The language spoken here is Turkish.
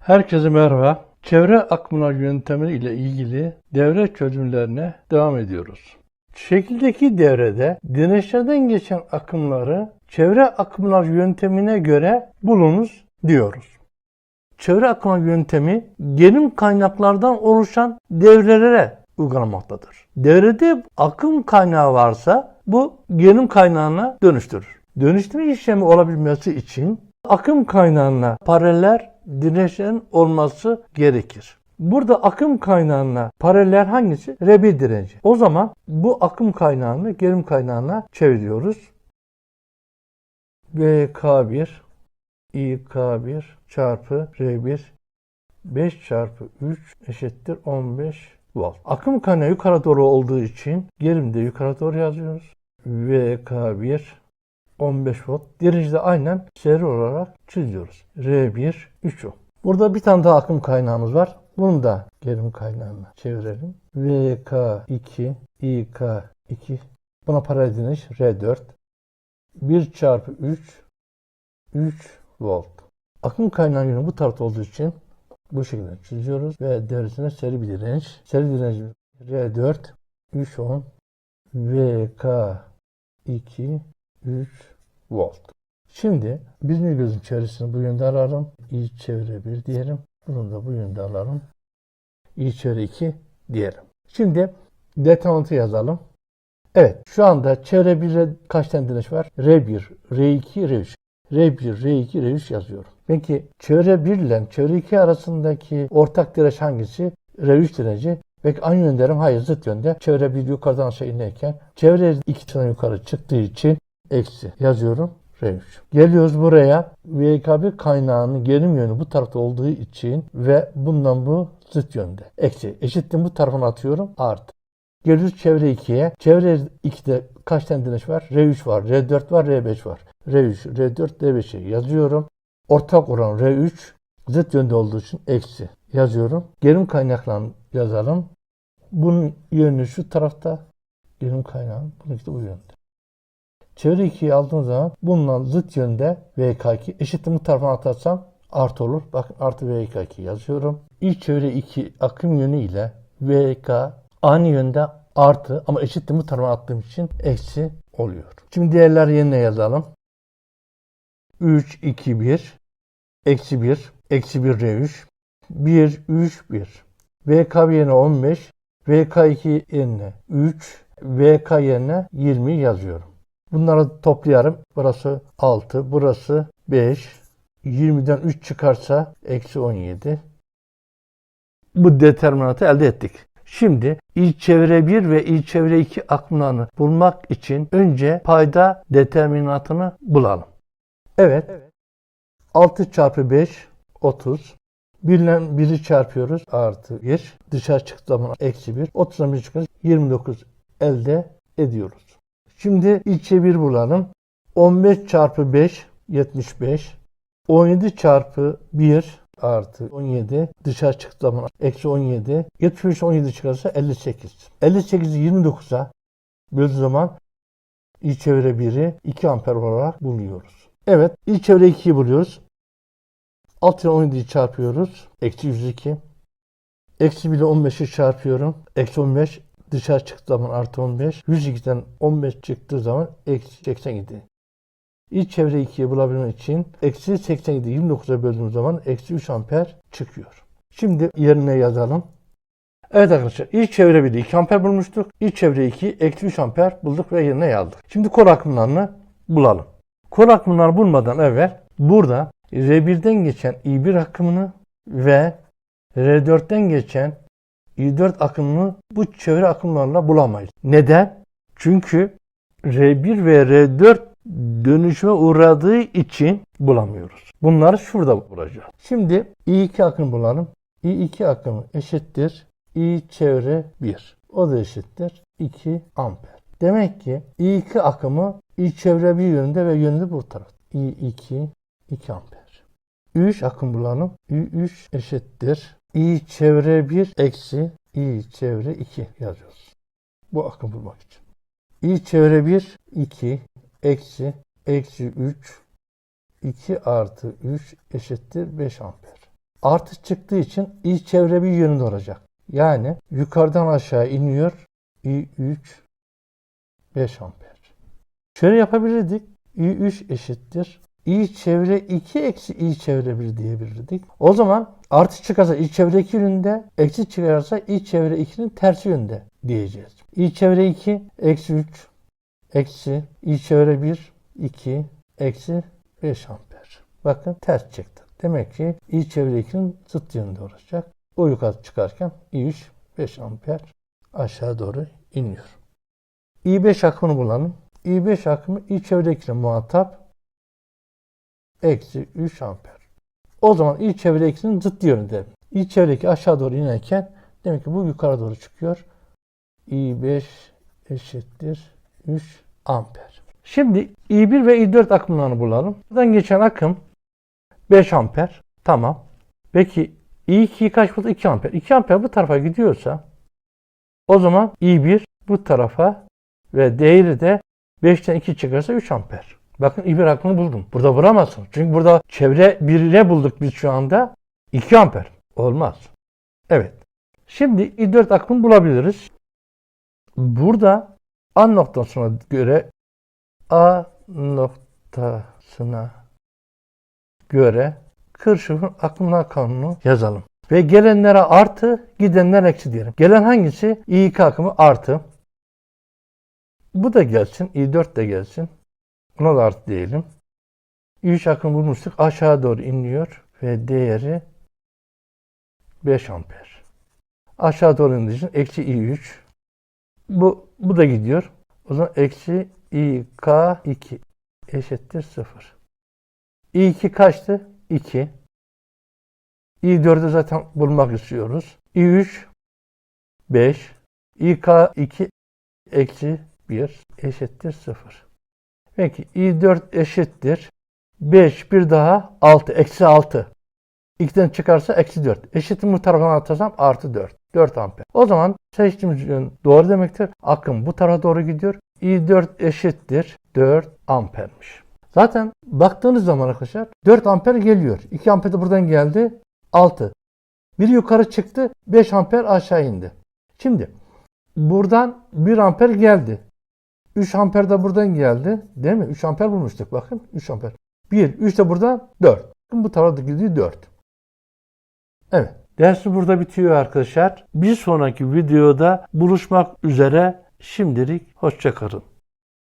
Herkese merhaba. Çevre akımlar yöntemi ile ilgili devre çözümlerine devam ediyoruz. Şekildeki devrede dirençlerden geçen akımları çevre akımlar yöntemine göre bulunuz diyoruz. Çevre akımlar yöntemi gelim kaynaklardan oluşan devrelere uygulamaktadır. Devrede akım kaynağı varsa bu gelim kaynağına dönüştürür. Dönüştürme işlemi olabilmesi için akım kaynağına paralel dirençlerin olması gerekir. Burada akım kaynağına paralel hangisi? R1 direnci. O zaman bu akım kaynağını gelim kaynağına çeviriyoruz. VK1 İK1 çarpı R1 5 çarpı 3 eşittir 15 volt. Akım kaynağı yukarı doğru olduğu için gerim de yukarı doğru yazıyoruz. VK1 15 volt. Direnci aynen seri olarak çiziyoruz. R1 3 ohm. Burada bir tane daha akım kaynağımız var. Bunu da gerim kaynağına çevirelim. VK2 İK2 buna paralel direnç R4 1 çarpı 3 3 volt. Akım kaynağı yönü bu tarafta olduğu için bu şekilde çiziyoruz ve devresine seri bir direnç. Seri direnç R4 3 ohm VK2 3 volt. Şimdi birinci gözün çevresini bu yönde alalım. İyi çevre 1 diyelim. Bunu da bu yönde alalım. İyi çevre 2 diyelim. Şimdi detonantı yazalım. Evet şu anda çevre 1'e kaç tane direnç var? R1, R2, R3. R1, R2, R3 yazıyorum. Peki çevre 1 ile çevre 2 arasındaki ortak direnç hangisi? R3 direnci. Peki aynı yönderim hayır zıt yönde. Çevre 1 yukarıdan aşağı inerken çevre 2 tane yukarı çıktığı için eksi yazıyorum. R3. Geliyoruz buraya. VK1 kaynağının gerim yönü bu tarafta olduğu için ve bundan bu zıt yönde. Eksi. Eşittim bu tarafına atıyorum. Artı. Geliyoruz çevre 2'ye. Çevre 2'de kaç tane direnç var? R3 var, R4 var, R5 var. R3, R4, R5'i yazıyorum. Ortak oran R3 zıt yönde olduğu için eksi yazıyorum. Gerim kaynaklarını yazalım. Bunun yönü şu tarafta. Gerim kaynağı bununki de bu yönde. Çevre 2'yi aldığım zaman bununla zıt yönde VK2 eşittir bu tarafa atarsam artı olur. Bakın artı VK2 yazıyorum. İlk çevre 2 akım yönü ile VK aynı yönde artı ama eşittir bu tarafa attığım için eksi oluyor. Şimdi diğerler yerine yazalım. 3, 2, 1, eksi 1, eksi 1 R3, 1, 3, 1. VK yerine 15, VK2 yerine 3, VK yerine 20 yazıyorum. Bunları toplayalım. Burası 6, burası 5. 20'den 3 çıkarsa eksi 17. Bu determinantı elde ettik. Şimdi il çevre 1 ve il çevre 2 akımlarını bulmak için önce payda determinantını bulalım. Evet. 6 çarpı 5 30. 1 ile 1'i çarpıyoruz. Artı 1. Dışarı çıktığı zaman eksi 1. 30'dan 1 çıkarız. 29 elde ediyoruz. Şimdi içe 1 bulalım. 15 çarpı 5 75. 17 çarpı 1 artı 17 dışarı çıktığı zaman eksi 17. 75 17 çıkarsa 58. 58'i 29'a böldüğü zaman iç çevre 1'i 2 amper olarak buluyoruz. Evet iç çevre 2'yi buluyoruz. 6 ile 17'yi çarpıyoruz. Eksi 102. Eksi 1 ile 15'i çarpıyorum. Eksi 15 dışarı çıktığı zaman artı 15. 102'den 15 çıktığı zaman eksi 87. İç çevre 2'yi bulabilmek için eksi 87 29'a böldüğümüz zaman eksi 3 amper çıkıyor. Şimdi yerine yazalım. Evet arkadaşlar iç çevre 1'de 2 amper bulmuştuk. İç çevre 2 eksi 3 amper bulduk ve yerine yazdık. Şimdi kol akımlarını bulalım. Kol akımlarını bulmadan evvel burada R1'den geçen I1 akımını ve R4'ten geçen I4 akımını bu çevre akımlarla bulamayız. Neden? Çünkü R1 ve R4 dönüşüme uğradığı için bulamıyoruz. Bunları şurada bulacağız. Şimdi I2 akım bulalım. I2 akımı eşittir I çevre 1. O da eşittir 2 amper. Demek ki I2 akımı I çevre 1 yönünde ve yönünde bu taraf. I2 2 amper. I3 akım bulalım. I3 eşittir I çevre 1 eksi I çevre 2 yazıyoruz. Bu akım bulmak için. I çevre 1 2 eksi eksi 3 2 artı 3 eşittir 5 amper. artı çıktığı için iç çevre bir yönünde olacak. Yani yukarıdan aşağı iniyor. I3 5 amper. Şöyle yapabilirdik. I3 eşittir. I çevre 2 eksi I çevre 1 diyebilirdik. O zaman artı çıkarsa I çevre 2 yönünde, eksi çıkarsa I çevre 2'nin tersi yönde diyeceğiz. I çevre 2 eksi 3 eksi I çevre 1 2 eksi 5 amper. Bakın ters çıktı. Demek ki I çevre 2'nin zıt yönünde olacak. O yukarı çıkarken I3 5 amper aşağı doğru iniyor. I5 akımını bulalım. I5 akımı I çevre 2 ile muhatap eksi 3 amper. O zaman I çevre 2'nin zıt yönünde. I çevre 2 aşağı doğru inerken demek ki bu yukarı doğru çıkıyor. I5 eşittir 3 amper. Şimdi I1 ve I4 akımlarını bulalım. Buradan geçen akım 5 amper. Tamam. Peki I2 kaç volt? 2 amper. 2 amper bu tarafa gidiyorsa o zaman I1 bu tarafa ve değeri de 5'ten 2 çıkarsa 3 amper. Bakın I1 akımını buldum. Burada bulamazsın. Çünkü burada çevre 1'e bulduk biz şu anda. 2 amper. Olmaz. Evet. Şimdi I4 akımını bulabiliriz. Burada A noktasına göre A noktasına göre Kirchhoff'un akımlar kanunu yazalım. Ve gelenlere artı, gidenler eksi diyelim. Gelen hangisi? İK akımı artı. Bu da gelsin. I4 de gelsin. Buna da artı diyelim. I3 akımı bulmuştuk. Aşağı doğru iniyor ve değeri 5 amper. Aşağı doğru indiği için eksi I3. Bu, bu da gidiyor. O zaman eksi İK2 eşittir 0. I2 kaçtı? 2. I4'ü zaten bulmak istiyoruz. I3 5. İK2 eksi 1 eşittir 0. Peki I4 eşittir. 5 bir daha 6 eksi 6. 2'den çıkarsa eksi 4. Eşitin bu tarafına atarsam artı 4. 4 amper. O zaman seçtiğimiz yön doğru demektir. Akım bu tarafa doğru gidiyor. I4 eşittir 4 ampermiş. Zaten baktığınız zaman arkadaşlar 4 amper geliyor. 2 amper de buradan geldi. 6. Bir yukarı çıktı. 5 amper aşağı indi. Şimdi buradan 1 amper geldi. 3 amper de buradan geldi. Değil mi? 3 amper bulmuştuk. Bakın 3 amper. 1, 3 de buradan 4. Bu tarafa gidiyor 4. Evet. Dersi burada bitiyor arkadaşlar. Bir sonraki videoda buluşmak üzere. Şimdilik hoşçakalın.